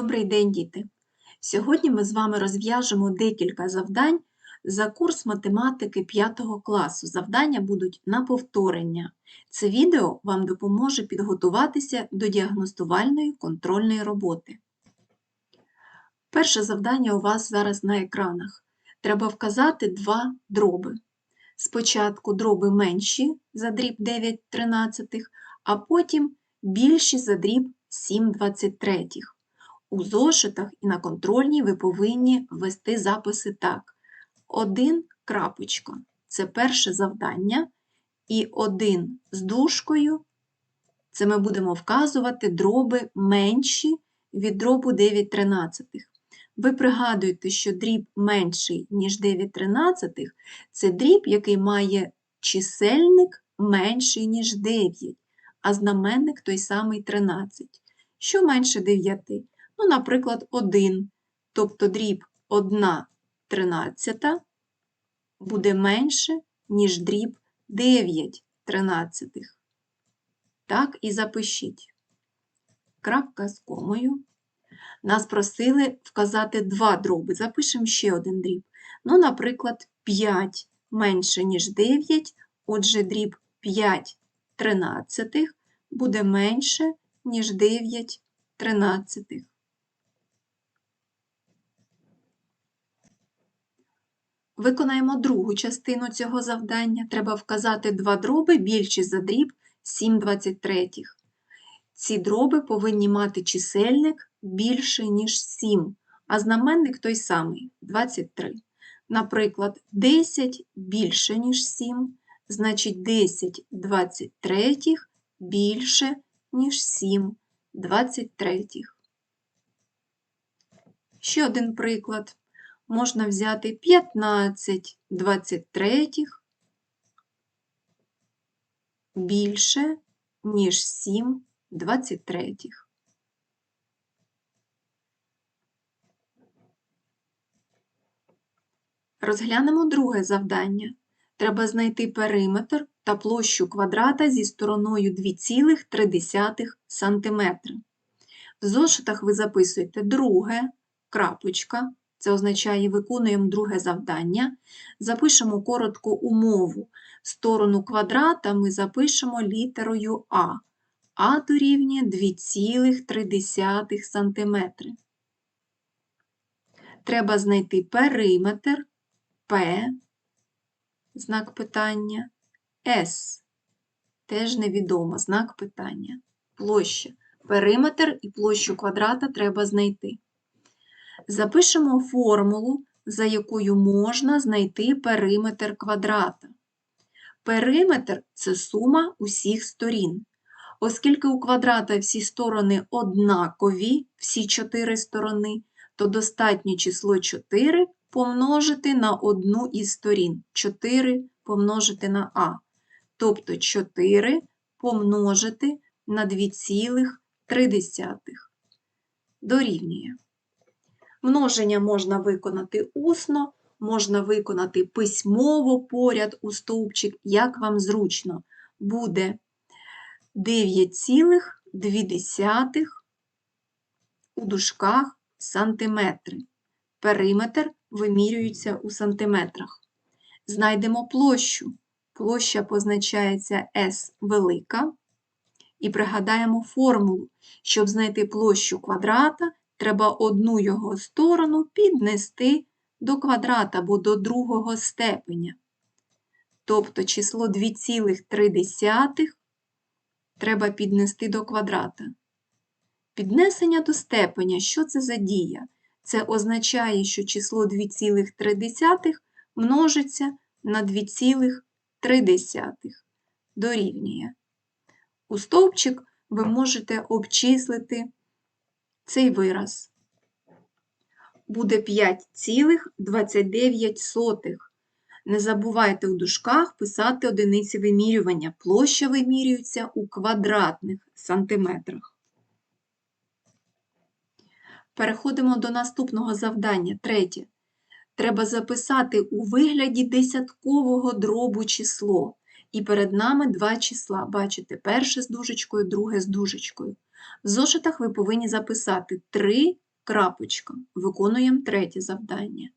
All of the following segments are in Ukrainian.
Добрий день, діти! Сьогодні ми з вами розв'яжемо декілька завдань за курс математики 5 класу. Завдання будуть на повторення. Це відео вам допоможе підготуватися до діагностувальної контрольної роботи. Перше завдання у вас зараз на екранах. Треба вказати два дроби. Спочатку дроби менші за дріб 9 тринадцятих, а потім більші за дріб 7 23. У зошитах і на контрольній ви повинні ввести записи так. Один крапочка це перше завдання, і один з дужкою це ми будемо вказувати дроби менші від дробу 9 тринадцятих. Ви пригадуєте, що дріб менший, ніж 9 тринадцятих, це дріб, який має чисельник менший, ніж 9, а знаменник той самий 13. Що менше 9? Ну, наприклад, 1, тобто дріб 1 тринадцята буде менше, ніж дріб 9 тринадцятих. Так і запишіть. Крапка з комою. Нас просили вказати два дроби. Запишемо ще один дріб. Ну, наприклад, 5 менше, ніж 9, отже, дріб 5 тринадцятих буде менше, ніж 9 тринадцятих. Виконаємо другу частину цього завдання. Треба вказати два дроби більші за дріб 7 23. Ці дроби повинні мати чисельник більше, ніж 7, а знаменник той самий 23. Наприклад, 10 більше, ніж 7, значить 10 23 більше, ніж 7 23. Ще один приклад можна взяти 15 23 більше, ніж 7 23. Розглянемо друге завдання. Треба знайти периметр та площу квадрата зі стороною 2,3 см. В зошитах ви записуєте друге, крапочка, це означає, виконуємо друге завдання. Запишемо коротку умову. Сторону квадрата ми запишемо літерою А. А дорівнює 2,3 см. Треба знайти периметр П, знак питання, С. Теж невідомо знак питання. Площа. Периметр і площу квадрата треба знайти. Запишемо формулу, за якою можна знайти периметр квадрата. Периметр це сума усіх сторін. Оскільки у квадрата всі сторони однакові, всі чотири сторони, то достатньо число 4 помножити на одну із сторін. 4 помножити на А. Тобто 4 помножити на 2,3 дорівнює. Множення можна виконати усно, можна виконати письмово поряд у стовпчик, як вам зручно. Буде 9,2 у дужках сантиметри. Периметр вимірюється у сантиметрах. Знайдемо площу. Площа позначається S велика. І пригадаємо формулу. Щоб знайти площу квадрата, треба одну його сторону піднести до квадрата або до другого степеня. Тобто число 2,3 треба піднести до квадрата. Піднесення до степеня, що це за дія? Це означає, що число 2,3 множиться на 2,3 дорівнює. У стовпчик ви можете обчислити цей вираз. Буде 5,29. Не забувайте у дужках писати одиниці вимірювання. Площа вимірюється у квадратних сантиметрах. Переходимо до наступного завдання. Третє. Треба записати у вигляді десяткового дробу число. І перед нами два числа. Бачите, перше з дужечкою, друге з дужечкою. В зошитах ви повинні записати 3 крапочка. Виконуємо третє завдання.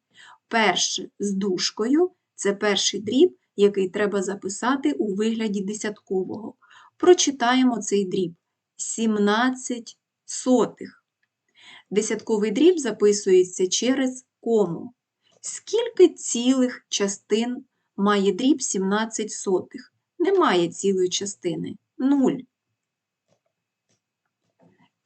Перше з дужкою – це перший дріб, який треба записати у вигляді десяткового. Прочитаємо цей дріб. 17 сотих. Десятковий дріб записується через кому. Скільки цілих частин має дріб 17 сотих? Немає цілої частини. 0.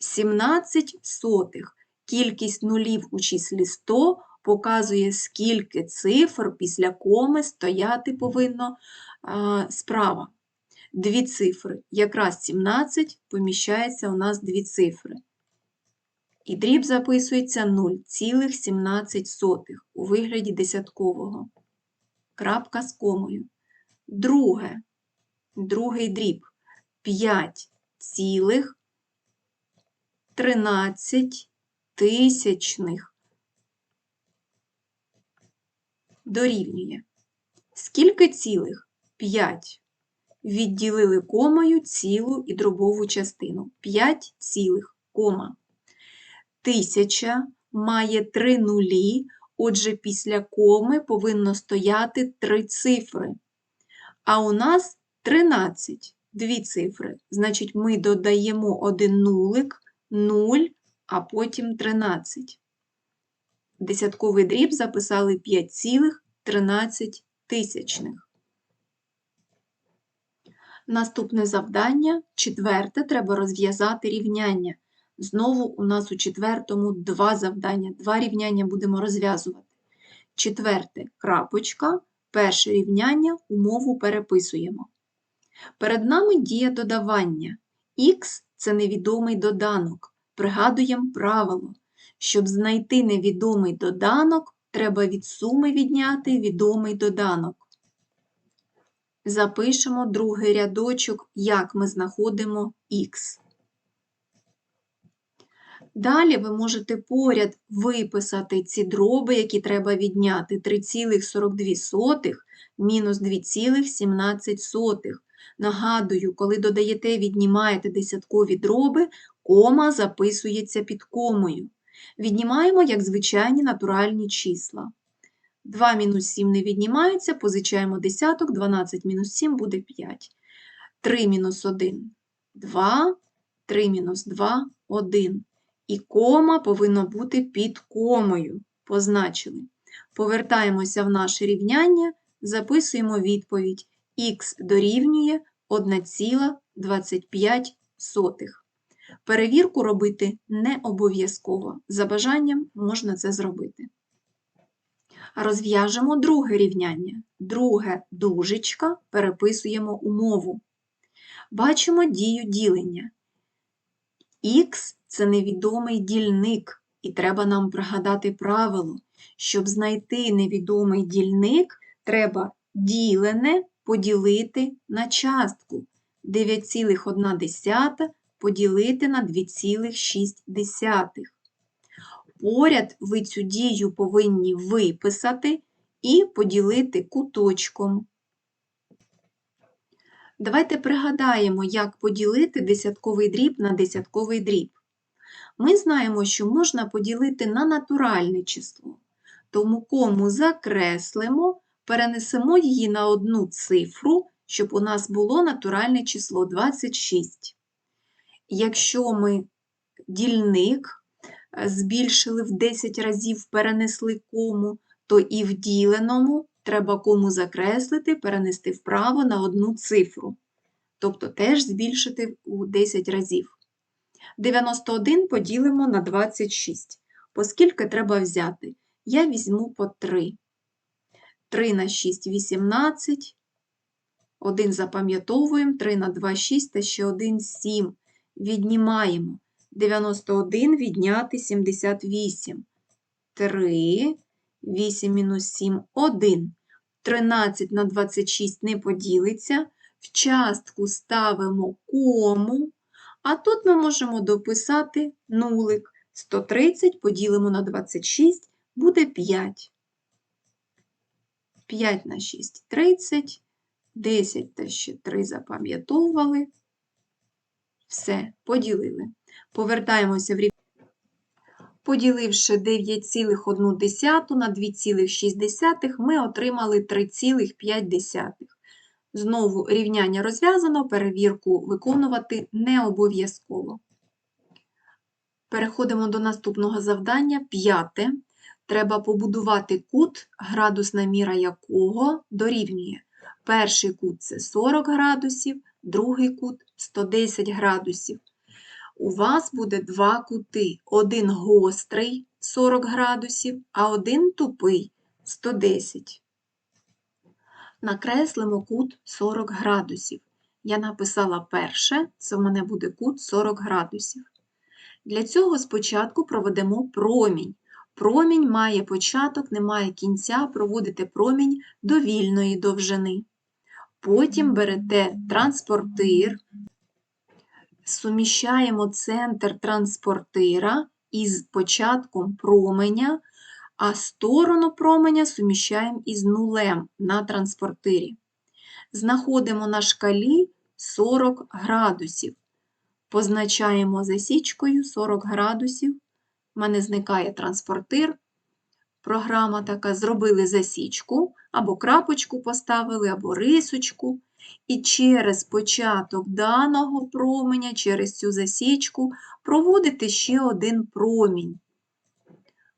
17 сотих. Кількість нулів у числі 100 показує, скільки цифр після коми стояти повинно справа. Дві цифри. Якраз 17 поміщається у нас дві цифри. І дріб записується 0,17 у вигляді десяткового. Крапка з комою. Друге. Другий дріб 5 цілих 13 тисячних дорівнює. Скільки цілих? 5. Відділили комою цілу і дробову частину. 5 цілих, кома. Тисяча має 3 нулі, отже, після коми повинно стояти 3 цифри. А у нас 13, дві цифри. Значить, ми додаємо один нулик, 0, а потім 13. Десятковий дріб записали 5,13 тисячних. Наступне завдання, четверте, треба розв'язати рівняння. Знову у нас у четвертому два завдання, два рівняння будемо розв'язувати. Четверте крапочка, перше рівняння, умову переписуємо. Перед нами дія додавання. Х це невідомий доданок. Пригадуємо правило. Щоб знайти невідомий доданок, треба від суми відняти відомий доданок. Запишемо другий рядочок, як ми знаходимо х. Далі ви можете поряд виписати ці дроби, які треба відняти 3,42 мінус 2,17. Нагадую, коли додаєте, віднімаєте десяткові дроби, кома записується під комою. Віднімаємо, як звичайні натуральні числа. 2 мінус 7 не віднімається, позичаємо десяток, 12 мінус 7 буде 5. 3 мінус 1 – 2, 3 мінус 2 – 1. І кома повинна бути під комою. Позначили. Повертаємося в наше рівняння, записуємо відповідь. Х дорівнює 1,25. Перевірку робити не обов'язково. За бажанням можна це зробити. Розв'яжемо друге рівняння. Друге дужечка переписуємо умову. Бачимо дію ділення. Х це невідомий дільник, і треба нам пригадати правило. Щоб знайти невідомий дільник, треба ділене поділити на частку. 9,1 поділити на 2,6. Поряд ви цю дію повинні виписати і поділити куточком. Давайте пригадаємо, як поділити десятковий дріб на десятковий дріб. Ми знаємо, що можна поділити на натуральне число, тому кому закреслимо, перенесемо її на одну цифру, щоб у нас було натуральне число 26. Якщо ми дільник е, збільшили в 10 разів, перенесли кому, то і в діленому треба кому закреслити, перенести вправо на одну цифру. Тобто теж збільшити у 10 разів. 91 поділимо на 26. Поскільки треба взяти? Я візьму по 3. 3 на 6 – 18. 1 запам'ятовуємо, 3 на 2 – 6 та ще 1 – 7. Віднімаємо. 91 відняти 78. 3, 8 мінус 7 – 1. 13 на 26 не поділиться. В частку ставимо кому. А тут ми можемо дописати нулик. 130 поділимо на 26, буде 5. 5 на 6 – 30, 10 та ще 3 запам'ятовували. Все, поділили. Повертаємося в рівняння. Поділивши 9,1 на 2,6, ми отримали 3,5. Знову рівняння розв'язано, перевірку виконувати не обов'язково. Переходимо до наступного завдання. П'яте. Треба побудувати кут, градусна міра якого дорівнює. Перший кут це 40 градусів, другий кут 110 градусів. У вас буде два кути. Один гострий 40 градусів, а один тупий 110. Накреслимо кут 40 градусів. Я написала перше, це в мене буде кут 40 градусів. Для цього спочатку проведемо промінь. Промінь має початок, не має кінця, проводите промінь до вільної довжини. Потім берете транспортир, суміщаємо центр транспортира із початком променя, а сторону променя суміщаємо із нулем на транспортирі. Знаходимо на шкалі 40 градусів. Позначаємо засічкою 40 градусів. У мене зникає транспортир. Програма така, зробили засічку, або крапочку поставили, або рисочку. І через початок даного променя, через цю засічку, проводите ще один промінь.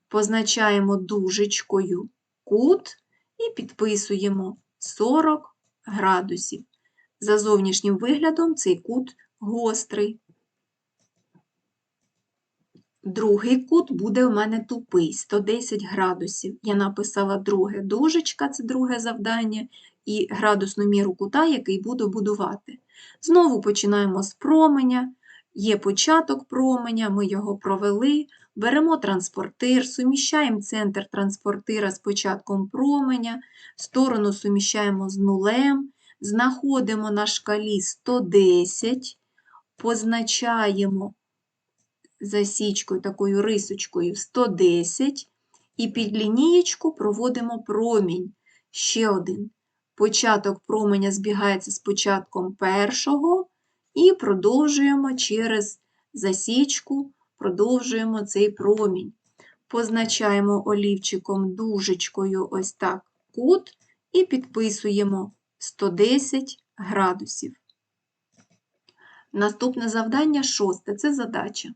Позначаємо дужечкою кут і підписуємо 40 градусів. За зовнішнім виглядом цей кут гострий. Другий кут буде у мене тупий 110 градусів. Я написала друге дужечка, це друге завдання, і градусну міру кута, який буду будувати. Знову починаємо з променя. Є початок променя, ми його провели. Беремо транспортир, суміщаємо центр транспортира з початком променя, сторону суміщаємо з нулем, знаходимо на шкалі 110, позначаємо засічкою, такою рисочкою 110, і під лінієчку проводимо промінь. Ще один. Початок променя збігається з початком першого, і продовжуємо через засічку, продовжуємо цей промінь. Позначаємо олівчиком дужечкою ось так кут і підписуємо 110 градусів. Наступне завдання шосте це задача.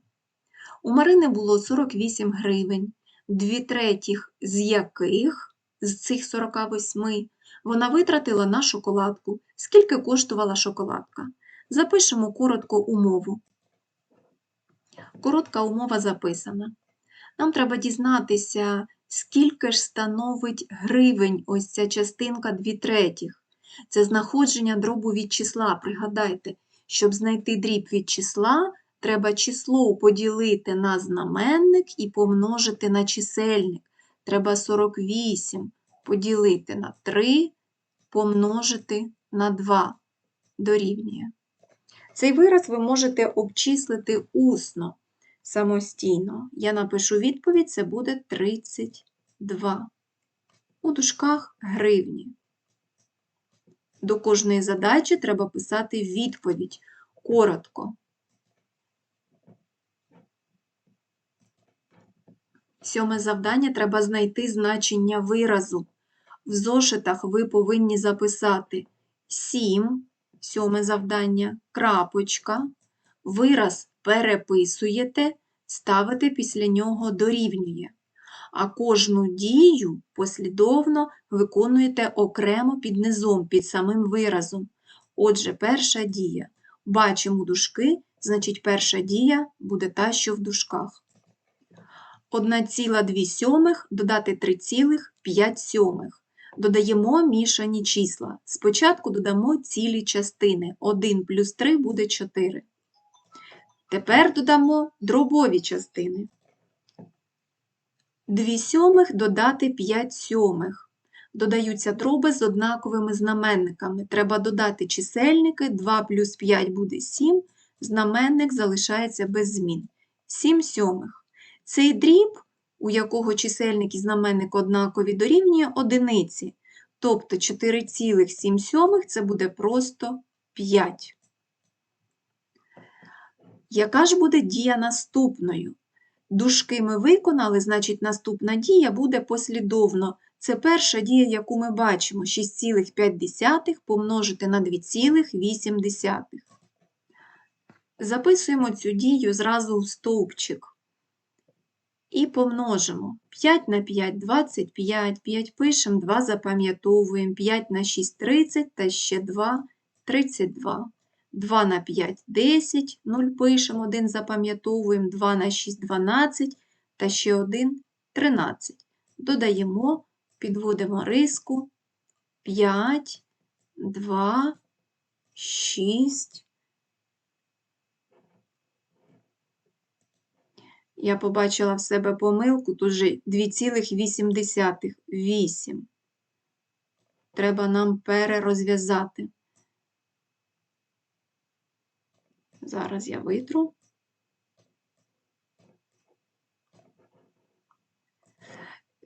У Марини було 48 гривень, дві третіх з яких з цих 48 вона витратила на шоколадку. Скільки коштувала шоколадка? Запишемо коротко умову. Коротка умова записана. Нам треба дізнатися, скільки ж становить гривень ось ця частинка 2 третіх. Це знаходження дробу від числа. Пригадайте, щоб знайти дріб від числа, треба число поділити на знаменник і помножити на чисельник. Треба 48 поділити на 3, помножити на 2 дорівнює. Цей вираз ви можете обчислити усно самостійно. Я напишу відповідь, це буде 32. У дужках гривні. До кожної задачі треба писати відповідь коротко. Сьоме завдання треба знайти значення виразу. В зошитах ви повинні записати 7, сьоме завдання, крапочка. Вираз переписуєте, ставите після нього дорівнює. А кожну дію послідовно виконуєте окремо під низом, під самим виразом. Отже, перша дія. Бачимо дужки, значить, перша дія буде та, що в дужках. 1,2 сьомих додати 3,5 сьомих. Додаємо мішані числа. Спочатку додамо цілі частини. 1 плюс 3 буде 4. Тепер додамо дробові частини. 2 сьомих додати 5 сьомих. Додаються дроби з однаковими знаменниками. Треба додати чисельники, 2 плюс 5 буде 7, знаменник залишається без змін. 7 сьомих. Цей дріб, у якого чисельник і знаменник однакові, дорівнює одиниці. Тобто 4,7 це буде просто 5. Яка ж буде дія наступною? Дужки ми виконали, значить наступна дія буде послідовно. Це перша дія, яку ми бачимо. 6,5 помножити на 2,8. Записуємо цю дію зразу у стовпчик. І помножимо. 5 на 5 – 25, 5 пишемо, 2 запам'ятовуємо, 5 на 6 – 30 та ще 2 – 32. 2 на 5 – 10, 0 пишемо, 1 запам'ятовуємо, 2 на 6 – 12 та ще 1 – 13. Додаємо, підводимо риску 5, 2, 6. Я побачила в себе помилку, же 2,8. 8. Треба нам перерозв'язати. Зараз я витру.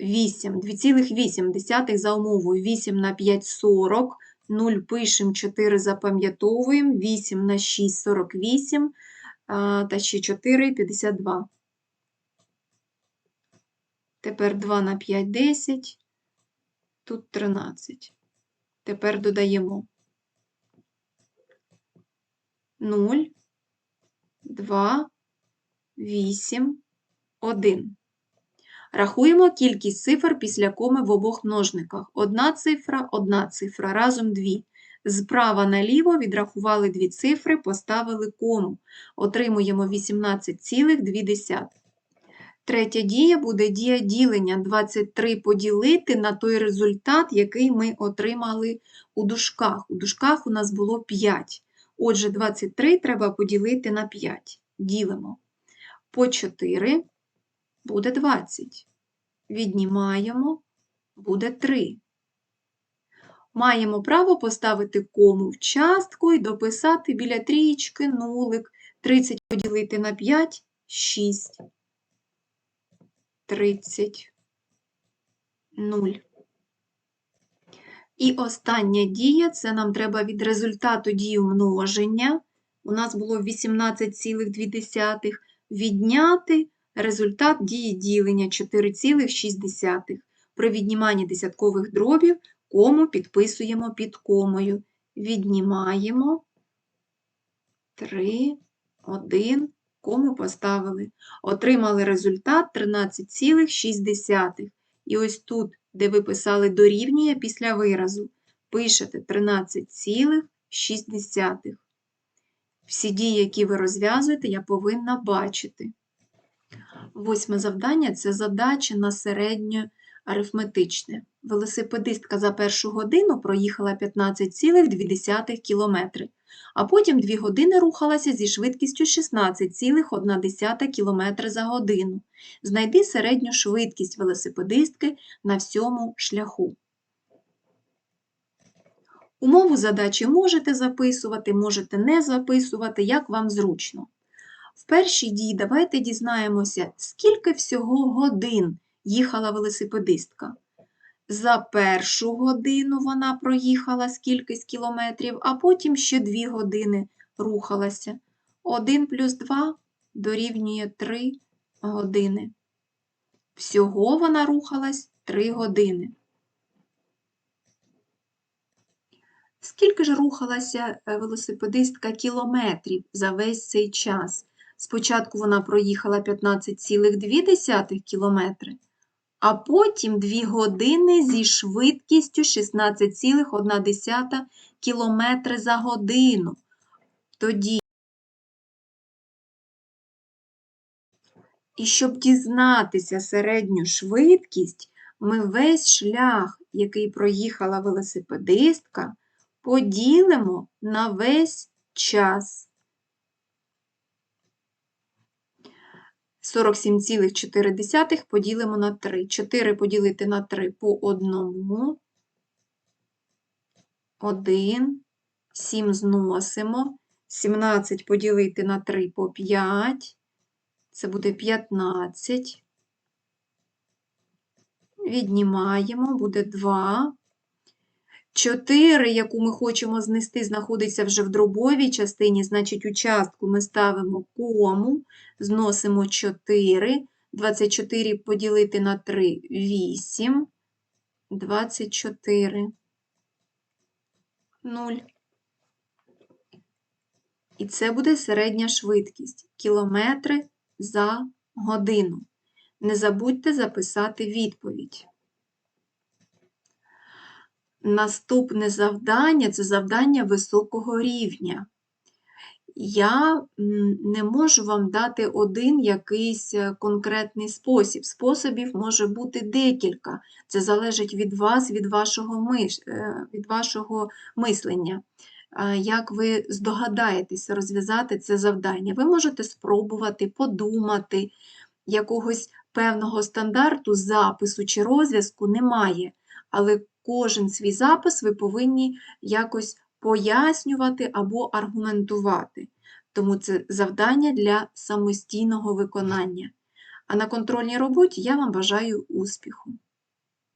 Вісім, 2,8 за умовою 8 на 5 – 40, 0 пишемо, 4 запам'ятовуємо, 8 на 6 – 48, а, та ще 4 – 52. Тепер 2 на 5 – 10, тут 13. Тепер додаємо 0, 2, 8, 1. Рахуємо кількість цифр після коми в обох множниках. Одна цифра, одна цифра, разом дві. Справа наліво відрахували дві цифри, поставили кому. Отримуємо 18,2. Третя дія буде дія ділення 23 поділити на той результат, який ми отримали у дужках. У дужках у нас було 5. Отже, 23 треба поділити на 5. Ділимо. По 4 буде 20. Віднімаємо, буде 3. Маємо право поставити кому в частку і дописати біля трієчки нулик. 30 поділити на 5 – 6. 30, 0. І остання дія, це нам треба від результату дії множення. У нас було 18,2 відняти результат дії ділення 4,6. При відніманні десяткових дробів кому підписуємо під комою. Віднімаємо 3, 1, кому поставили. Отримали результат 13,6. І ось тут, де ви писали дорівнює після виразу, пишете 13,6. Всі дії, які ви розв'язуєте, я повинна бачити. Восьме завдання це задача на середнє арифметичне. Велосипедистка за першу годину проїхала 15,2 км, а потім 2 години рухалася зі швидкістю 16,1 км за годину. Знайди середню швидкість велосипедистки на всьому шляху. Умову задачі можете записувати, можете не записувати, як вам зручно. В першій дії давайте дізнаємося, скільки всього годин їхала велосипедистка. За першу годину вона проїхала скількись кілометрів, а потім ще 2 години рухалася. 1 плюс 2 дорівнює 3 години. Всього вона рухалась 3 години. Скільки ж рухалася е, велосипедистка кілометрів за весь цей час? Спочатку вона проїхала 15,2 кілометри, а потім 2 години зі швидкістю 16,1 км за годину. Тоді, і щоб дізнатися середню швидкість, ми весь шлях, який проїхала велосипедистка, поділимо на весь час. 47,4 поділимо на 3. 4 поділити на 3 по одному. 1. 7 зносимо. 17 поділити на 3 по 5. Це буде 15. Віднімаємо, буде 2. 4, яку ми хочемо знести, знаходиться вже в дробовій частині, значить, у частку ми ставимо кому, зносимо 4, 24 поділити на 3 – 8. 24. 0. І це буде середня швидкість – кілометри за годину. Не забудьте записати відповідь. Наступне завдання – це завдання високого рівня. Я не можу вам дати один якийсь е, конкретний спосіб. Способів може бути декілька. Це залежить від вас, від вашого, миш... е, від вашого мислення. Як ви здогадаєтеся розв'язати це завдання? Ви можете спробувати, подумати, якогось певного стандарту запису чи розв'язку немає, але кожен свій запис ви повинні якось пояснювати або аргументувати. Тому це завдання для самостійного виконання. А на контрольній роботі я вам бажаю успіху.